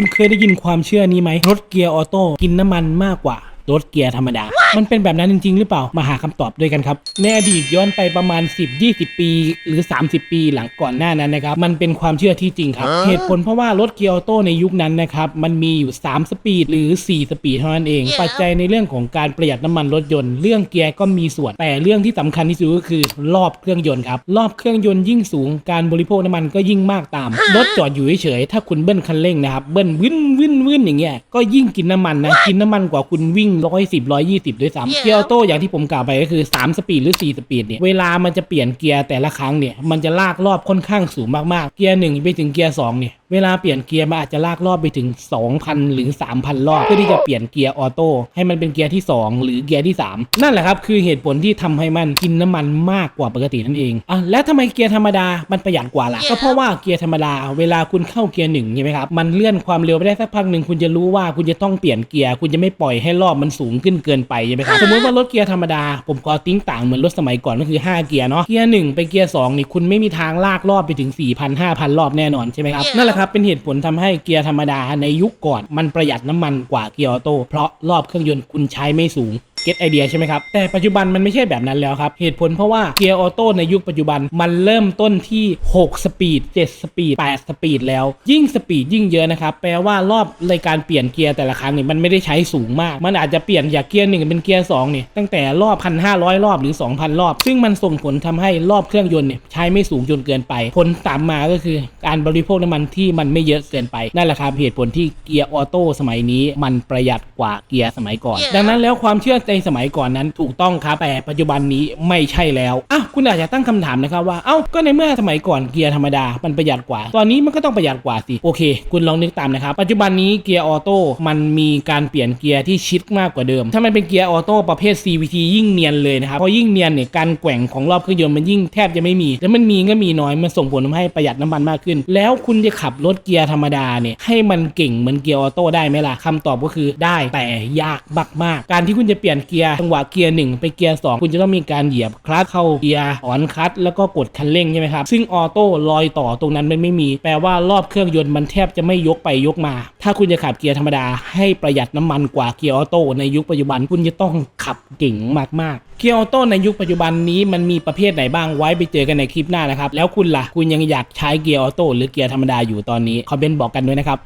คุณเคยได้ยินความเชื่อนี้ไหมรถเกียร์ออโต้กินน้ำมันมากกว่า รถเกียร์ธรรมดา มันเป็นแบบนั้นจริง ๆ หรือเปล่า มาหาคำตอบด้วยกันครับ ในอดีตย้อนไปประมาณ 10-20 ปี หรือ 30 ปีหลังก่อนหน้านั้นนะครับ มันเป็นความเชื่อที่จริงครับ เหตุผลเพราะว่ารถเกียร์ออโต้ในยุคนั้นนะครับ มันมีอยู่ 3 สปีดหรือ 4 สปีดเท่านั้นเอง ปัจจัยในเรื่องของการประหยัดน้ำมันรถยนต์ เรื่องเกียร์ก็มีส่วน แต่เรื่องที่สำคัญที่สุดก็คือรอบเครื่องยนต์ครับ รอบเครื่องยนต์ยิ่งสูง การบริโภคน้ำมันก็ยิ่งมากตาม รถจอดอยู่เฉยๆ ถ้าคุณเบิ้ลคันเร่งนะครับ เบิ้ลวินวินวินอย่างเงี้ย ก็ยิ่งกินน้ำมันนะ กินน้ำมันกว่าคุณวิ่งร้อยสิบร้อยยี่สิบด้วยซ้ำเกียร์ออโต้อย่างที่ผมกล่าวไปก็คือ 3 สปีดหรือ 4 สปีดเนี่ยเวลามันจะเปลี่ยนเกียร์แต่ละครั้งเนี่ยมันจะลากรอบค่อนข้างสูงมากๆ เกียร์หนึ่งไปถึงเกียร์สองเนี่ยเวลาเปลี่ยนเกียร์มันอาจจะลากรอบไปถึง 2,000 หรือ 3,000 รอบ เพื่อที่จะเปลี่ยนเกียร์ออโต้ให้มันเป็นเกียร์ที่ 2 หรือเกียร์ที่ 3 นั่นแหละครับ คือเหตุผลที่ทำให้มันกินน้ำมันมากกว่าปกตินั่นเองอะแล้วทำไมเกียร์ธรรมดามันประหยัดกว่าล่ะก็เพราะว่าเกียร์ธรรมดาเวลาคุณเข้าเกียร์หนึ่งใช่ไหมครับมันเลื่อนความเร็วไปได้สักพักหนึ่งคุณจะรู้ว่าคุณจะต้องเปลี่ยนเกียร์คุณจะไม่ปล่อยให้รอบมันสูงขึ้นเกินไปใช่ไหมครับสมมติว่ารถเกียร์ธรรมดาผมขอติ้งต่างเหมือนรถสมัยก่อนก็คือห้าเกียร์เนาะเกียร์หนึ่งไปเกียร์สองนี่คุณไม่มีทางลากรอบไปถึง4,000 5,000 รอบแน่นอนใช่ไหมครับนั่นแหละครับเป็นเหตุผลทำให้เกียร์ธรรมดาในยุคก่อนมันประหยัดน้ำมันกว่าเกียร์ออโต้เพราะรอบเครื่องยนต์คุณใช้ไม่สูง เก็ตไอเดียใช่ไหมครับ แต่ปัจจุบันมันไม่ใช่แบบนั้นแล้วครับ เหตุผลเพราะว่าเกียร์ออโต้ในยุคปัจจุบันมันเริ่มต้นที่ 6 สปีด 7 สปีด 8 สปีดแล้ว ยิ่งสปีดยิ่งเยอะนะครับ แปลว่ารอบในการเปลี่ยนเกียร์แต่ละครั้งเนี่ยมันไม่ได้ใช้สูงมาก มันอาจจะเปลี่ยนจากเกียร์หนึ่งเป็นเกียร์สองเนี่ยตั้งแต่รอบ 1,500 รอบหรือ 2,000 รอบ ซึ่งมันส่งผลทำให้รอบเครื่องยนต์เนี่ยใช้ไม่สูงจนเกินไป ผลตามมาก็คือการบริโภคน้ำมันที่มันไม่เยอะเกินไปนั่นแหละครับเหตุผลที่เกียร์ออโต้สมัยนี้ มันประหยัดกว่าเกียร์สมัยก่อน ดังนั้นแล้วความเชื่อในสมัยก่อนนั้นถูกต้องครับแต่ปัจจุบันนี้ไม่ใช่แล้วอ้าวคุณอาจจะตั้งคำถามนะครับว่าเอ้าก็ในเมื่อสมัยก่อนเกียร์ธรรมดามันประหยัดกว่า ตอนนี้มันก็ต้องประหยัดกว่าสิโอเค คุณลองนึกตามนะครับปัจจุบันนี้เกียร์ออโต้มันมีการเปลี่ยนเกียร์ที่ชิดมากกว่าเดิม ถ้ามันเป็นเกียร์ออโต้ประเภท CVT ยิ่งเนียนเลยนะครับเพราะยิ่งเนียนเนี่ยการแกว่งของรอบเครื่องยนต์มันยิ่งแทบจะไม่มี แล้วมันมีก็มีน้อยมันส่งผลทำให้ประหยัดน้ำมันมากขึ้น แล้วคุณจะขับรถเกียร์ธรรมดาเนี่ยให้มันเก่งเหมือนเกียร์ออโต้ได้ไหมล่ะคำตอบก็คือได้แต่ยากมากๆการที่คุณจะเปลี่ยนเกียร์จังหวะเกียร์หนึ่งไปเกียร์สองคุณจะต้องมีการเหยียบคลัตช์เข้าเกียร์ถอนคลัตช์แล้วก็กดคันเร่งใช่ไหมครับซึ่งออโต้รอยต่อตรงนั้นมันไม่มี แปลว่ารอบเครื่องยนต์มันแทบจะไม่ยกไปยกมา ถ้าคุณจะขับเกียร์ธรรมดาให้ประหยัดน้ำมันกว่าเกียร์ออโต้ในยุคปัจจุบันคุณจะต้องขับเก่งมากๆเกียร์ออโต้ในยุคปัจจุบันนี้มันมีประเภทไหนบ้างไว้ไปเจอกันในคลิปหน้านะครับแล้วคุณล่ะคุณยังอยากใช้เกียร์ออโต้หรือเกียร์ธรรมดาอยู่ตอนนี้คอมเมนต์บอกกันด้วยนะครับ